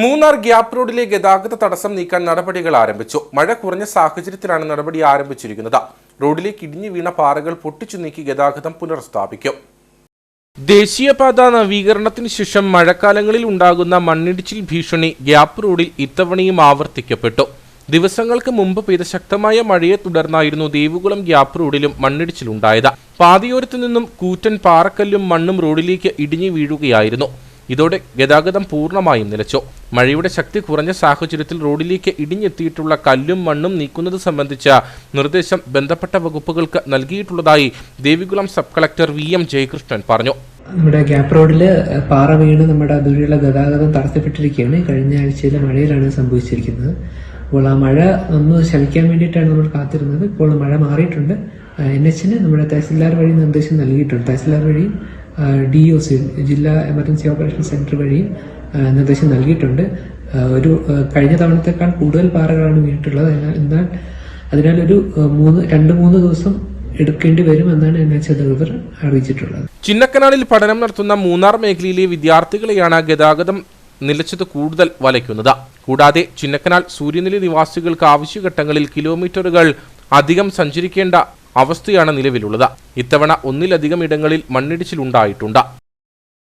Munnar gap റോഡിലെ ഗതാഗത തടസ്സം നീക്കാൻ നടപടികൾ ആരംഭിച്ചു. മഴ കുറഞ്ഞ സാഹചര്യത്തിലാണ് നടപടി ആരംഭിച്ചിരിക്കുന്നത്. റോഡിലേക്ക് ഇടിഞ്ഞു വീണ പാറകൾ പൊട്ടിച്ചു നീക്കി ഗതാഗതം പുനഃസ്ഥാപിക്കും. ദേശീയപാത നവീകരണത്തിന് ശേഷം മഴക്കാലങ്ങളിൽ ഉണ്ടാകുന്ന മണ്ണിടിച്ചിൽ ഭീഷണി ഗ്യാപ് റോഡിൽ ഇത്തവണയും ആവർത്തിക്കപ്പെട്ടു. ദിവസങ്ങൾക്ക് മുമ്പ് പെയ്ത ശക്തമായ മഴയെ തുടർന്നായിരുന്നു ദേവികുളം ഗ്യാപ് റോഡിലും മണ്ണിടിച്ചിലുണ്ടായത്. പാതയോരത്തു നിന്നും കൂറ്റൻ പാറക്കല്ലും മണ്ണും റോഡിലേക്ക് ഇടിഞ്ഞു വീഴുകയായിരുന്നു. ഇതോടെ ഗതാഗതം പൂർണമായും നിലച്ചു. മഴയുടെ ശക്തി കുറഞ്ഞ സാഹചര്യത്തിൽ റോഡിലേക്ക് ഇടിഞ്ഞെത്തിയിട്ടുള്ള കല്ലും മണ്ണും നീക്കുന്നത് സംബന്ധിച്ച നിർദ്ദേശം ബന്ധപ്പെട്ട വകുപ്പുകൾക്ക് നൽകിയിട്ടുള്ളതായി Devikulam sub collector V M Jayakrishnan പറഞ്ഞു. നമ്മുടെ ഗ്യാപ് റോഡിൽ പാറ വീണ് നമ്മുടെ അതുവഴിയുള്ള ഗതാഗതം തടസ്സപ്പെട്ടിരിക്കുകയാണ്. കഴിഞ്ഞ ആഴ്ചയിലെ മഴയിലാണ് സംഭവിച്ചിരിക്കുന്നത്. അപ്പോൾ ആ മഴ ഒന്ന് ശമിക്കാൻ വേണ്ടിയിട്ടാണ് നമ്മൾ കാത്തിരുന്നത്. ഇപ്പോൾ മഴ മാറിയിട്ടുണ്ട്. എൻ എച്ചിന് നമ്മുടെ തഹസിൽദാർ വഴി നിർദ്ദേശം നൽകിയിട്ടുണ്ട്. തഹസിൽദാർ വഴിയും ഡി ഒ സി ജില്ലാ എമർജൻസി ഓപ്പറേഷൻ സെന്റർ വഴിയും ആ, നിർദ്ദേശം നൽകിയിട്ടുണ്ട്. ഒരു കഴിഞ്ഞ തവണത്തേക്കാൾ കൂടുതൽ പാറകളാണ് വീണിട്ടുള്ളത്. എന്നാൽ അതിനാൽ ഒരു മൂന്ന് രണ്ട് മൂന്ന് ദിവസം എടുക്കേണ്ടി വരും എന്നാണ് എൻ എച്ച് അധികൃതർ അറിയിച്ചിട്ടുള്ളത്. ചിന്നക്കനാലിൽ പഠനം നടത്തുന്ന മൂന്നാർ മേഖലയിലെ വിദ്യാർത്ഥികളെയാണ് ഗതാഗതം നിലച്ചത് കൂടുതൽ വലയ്ക്കുന്നത്. കൂടാതെ ചിന്നക്കനാൽ സൂര്യനെല്ലി നിവാസികൾക്ക് ആവശ്യഘട്ടങ്ങളിൽ കിലോമീറ്ററുകൾ അധികം സഞ്ചരിക്കേണ്ട അവസ്ഥയാണ് നിലവിലുള്ളത്. ഇത്തവണ ഒന്നിലധികം ഇടങ്ങളിൽ മണ്ണിടിച്ചിലുണ്ടായിട്ടുണ്ട്.